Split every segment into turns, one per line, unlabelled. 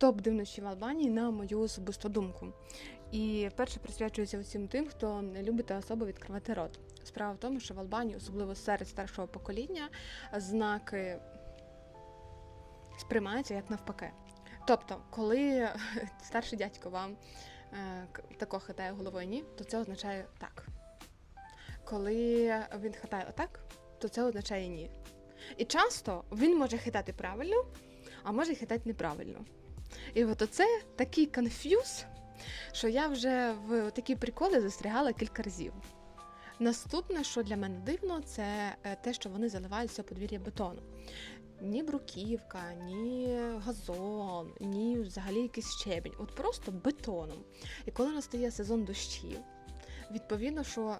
топ дивнощів Албанії на мою особисту думку. І перше присвячується усім тим, хто не любить та особо відкривати рот. Справа в тому, що в Албанії, особливо серед старшого покоління, знаки сприймаються як навпаки. Тобто, коли старший дядько вам е, тако хитає головою ні, то це означає так. Коли він хитає отак, то це означає ні. І часто він може хитати правильно, а може хитати неправильно. І от оце такий конф'юз, що я вже в такі приколи застрягала кілька разів. Наступне, що для мене дивно, це е, те, що вони заливають все подвір'я бетоном. Ні бруківка, ні газон, ні взагалі якийсь щебінь. От просто бетоном. І коли настає сезон дощів, відповідно, що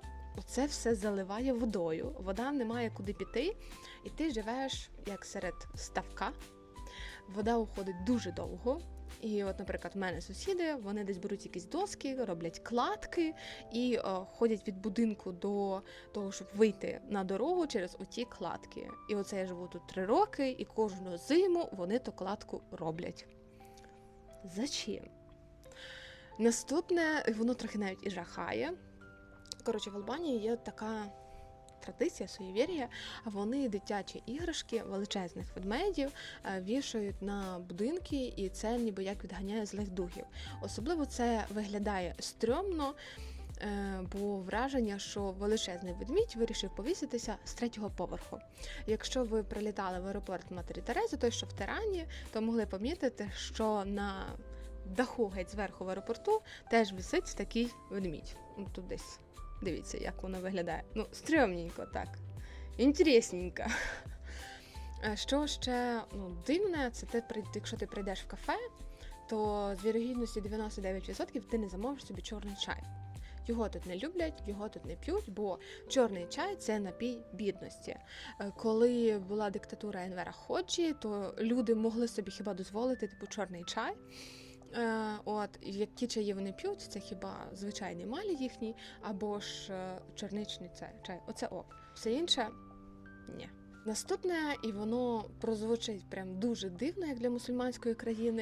це все заливає водою, вода не має куди піти, і ти живеш як серед ставка. Вода уходить дуже довго. І, от, наприклад, в мене сусіди, вони десь беруть якісь доски, роблять кладки і е, ходять від будинку до того, щоб вийти на дорогу через оті кладки. І оце я живу тут три роки, і кожну зиму вони ту кладку роблять. Зачем? Наступне, воно трохи навіть і жахає. Коротше, в Албанії є така традиція, суєвір'я, вони дитячі іграшки величезних ведмедів е, вішають на будинки, і це ніби як відганяє злих духів. Особливо це виглядає стрьомно, е, бо враження, що величезний ведмідь вирішив повіситися з третього поверху. Якщо ви прилітали в аеропорт Матері Терези, той що в Тирані, то могли помітити, що на даху геть зверху в аеропорту теж висить такий ведмідь. Тут десь дивіться, як воно виглядає. Ну, стрьомненько так. Інтересненько. Що ще ну, дивне, це те, якщо ти прийдеш в кафе, то з вірогідністю 99% ти не замовиш собі чорний чай. Його тут не люблять, його тут не п'ють, бо чорний чай це напій бідності. Е, Коли була диктатура Енвера Ходжі, то люди могли собі хіба дозволити типу чорний чай. Е, от, які чаї вони п'ють, це хіба звичайний малі їхній, або ж е, чорничний цей чай. Оце ок. Все інше ні. Наступне, і воно прозвучить прям дуже дивно, як для мусульманської країни.